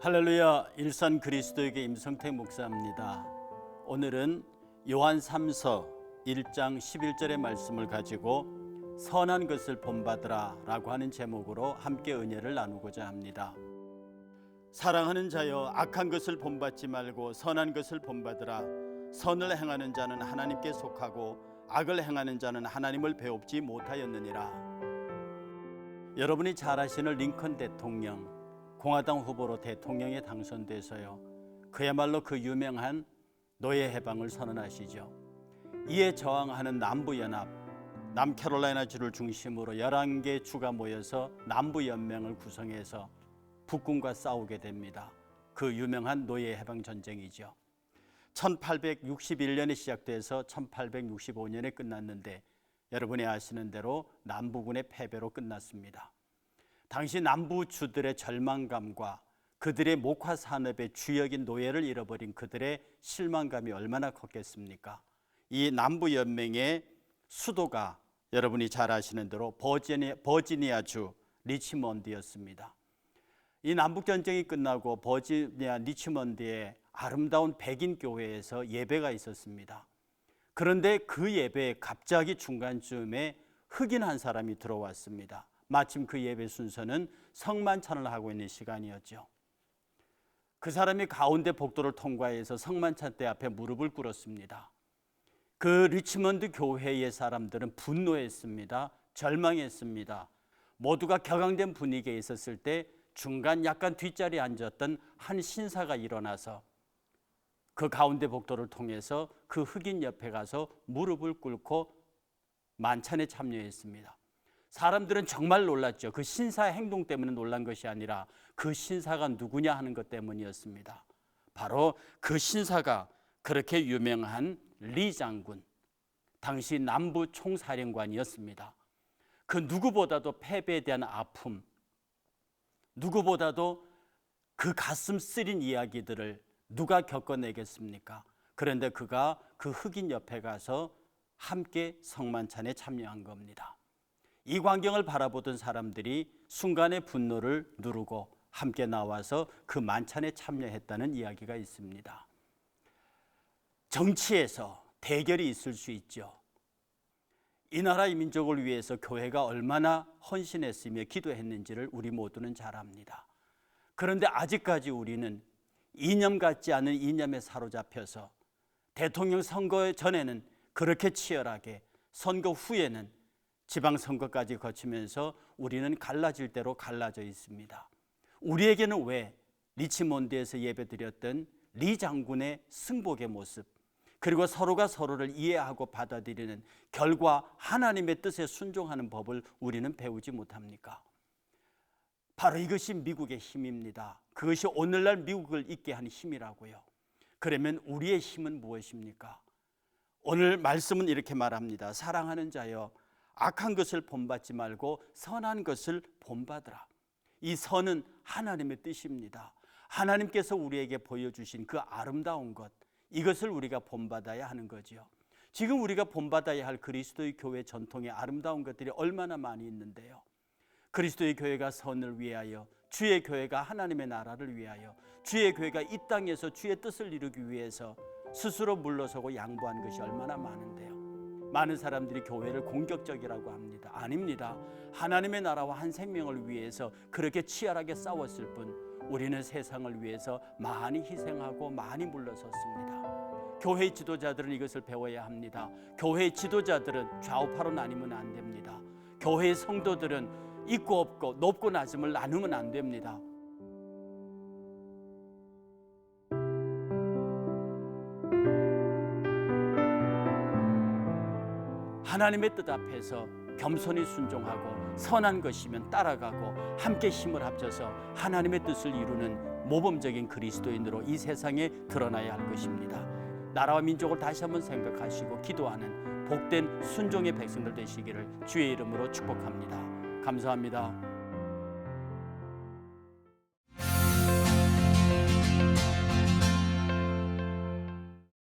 할렐루야 일산 그리스도에게 임성택 목사입니다. 오늘은 요한 3서 1장 11절의 말씀을 가지고 선한 것을 본받으라라고 하는 제목으로 함께 은혜를 나누고자 합니다. 사랑하는 자여 악한 것을 본받지 말고 선한 것을 본받으라 선을 행하는 자는 하나님께 속하고 악을 행하는 자는 하나님을 배웁지 못하였느니라 여러분이 잘 아시는 링컨 대통령 공화당 후보로 대통령에 당선돼서요. 그야말로 그 유명한 노예 해방을 선언하시죠. 이에 저항하는 남부 연합, 남캐롤라이나주를 중심으로 11개 주가 모여서 남부 연맹을 구성해서 북군과 싸우게 됩니다. 그 유명한 노예 해방 전쟁이죠. 1861년에 시작돼서 1865년에 끝났는데 여러분이 아시는 대로 남부군의 패배로 끝났습니다. 당시 남부주들의 절망감과 그들의 목화 산업의 주역인 노예를 잃어버린 그들의 실망감이 얼마나 컸겠습니까? 이 남부 연맹의 수도가 여러분이 잘 아시는 대로 버지니아, 버지니아주 리치먼드였습니다. 이 남북 전쟁이 끝나고 버지니아 리치먼드의 아름다운 백인 교회에서 예배가 있었습니다. 그런데 그 예배에 갑자기 중간쯤에 흑인 한 사람이 들어왔습니다. 마침 그 예배 순서는 성만찬을 하고 있는 시간이었죠. 그 사람이 가운데 복도를 통과해서 성만찬 때 앞에 무릎을 꿇었습니다. 그 리치먼드 교회의 사람들은 분노했습니다. 절망했습니다. 모두가 격앙된 분위기에 있었을 때 중간 약간 뒷자리에 앉았던 한 신사가 일어나서 그 가운데 복도를 통해서 그 흑인 옆에 가서 무릎을 꿇고 만찬에 참여했습니다. 사람들은 정말 놀랐죠. 그 신사의 행동 때문에 놀란 것이 아니라 그 신사가 누구냐 하는 것 때문이었습니다. 바로 그 신사가 그렇게 유명한 리 장군, 당시 남부 총사령관이었습니다. 그 누구보다도 패배에 대한 아픔, 누구보다도 그 가슴 쓰린 이야기들을 누가 겪어내겠습니까? 그런데 그가 그 흑인 옆에 가서 함께 성만찬에 참여한 겁니다. 이 광경을 바라보던 사람들이 순간의 분노를 누르고 함께 나와서 그 만찬에 참여했다는 이야기가 있습니다. 정치에서 대결이 있을 수 있죠. 이 나라의 민족을 위해서 교회가 얼마나 헌신했으며 기도했는지를 우리 모두는 잘 압니다. 그런데 아직까지 우리는 이념 같지 않은 이념에 사로잡혀서 대통령 선거 전에는 그렇게 치열하게 선거 후에는 지방선거까지 거치면서 우리는 갈라질 대로 갈라져 있습니다. 우리에게는 왜 리치몬드에서 예배드렸던 리 장군의 승복의 모습 그리고 서로가 서로를 이해하고 받아들이는 결과 하나님의 뜻에 순종하는 법을 우리는 배우지 못합니까? 바로 이것이 미국의 힘입니다. 그것이 오늘날 미국을 있게 한 힘이라고요. 그러면 우리의 힘은 무엇입니까? 오늘 말씀은 이렇게 말합니다. 사랑하는 자여 악한 것을 본받지 말고 선한 것을 본받으라. 이 선은 하나님의 뜻입니다. 하나님께서 우리에게 보여주신 그 아름다운 것, 이것을 우리가 본받아야 하는 거지요. 지금 우리가 본받아야 할 그리스도의 교회 전통의 아름다운 것들이 얼마나 많이 있는데요. 그리스도의 교회가 선을 위하여, 주의 교회가 하나님의 나라를 위하여, 주의 교회가 이 땅에서 주의 뜻을 이루기 위해서 스스로 물러서고 양보한 것이 얼마나 많은데요. 많은 사람들이 교회를 공격적이라고 합니다. 아닙니다. 하나님의 나라와 한 생명을 위해서 그렇게 치열하게 싸웠을 뿐 우리는 세상을 위해서 많이 희생하고 많이 물러섰습니다. 교회 지도자들은 이것을 배워야 합니다. 교회 지도자들은 좌우파로 나뉘면 안 됩니다. 교회 성도들은 있고 없고 높고 낮음을 나누면 안 됩니다. 하나님의 뜻 앞에서 겸손히 순종하고 선한 것이면 따라가고 함께 힘을 합쳐서 하나님의 뜻을 이루는 모범적인 그리스도인으로 이 세상에 드러나야 할 것입니다. 나라와 민족을 다시 한번 생각하시고 기도하는 복된 순종의 백성들 되시기를 주의 이름으로 축복합니다. 감사합니다.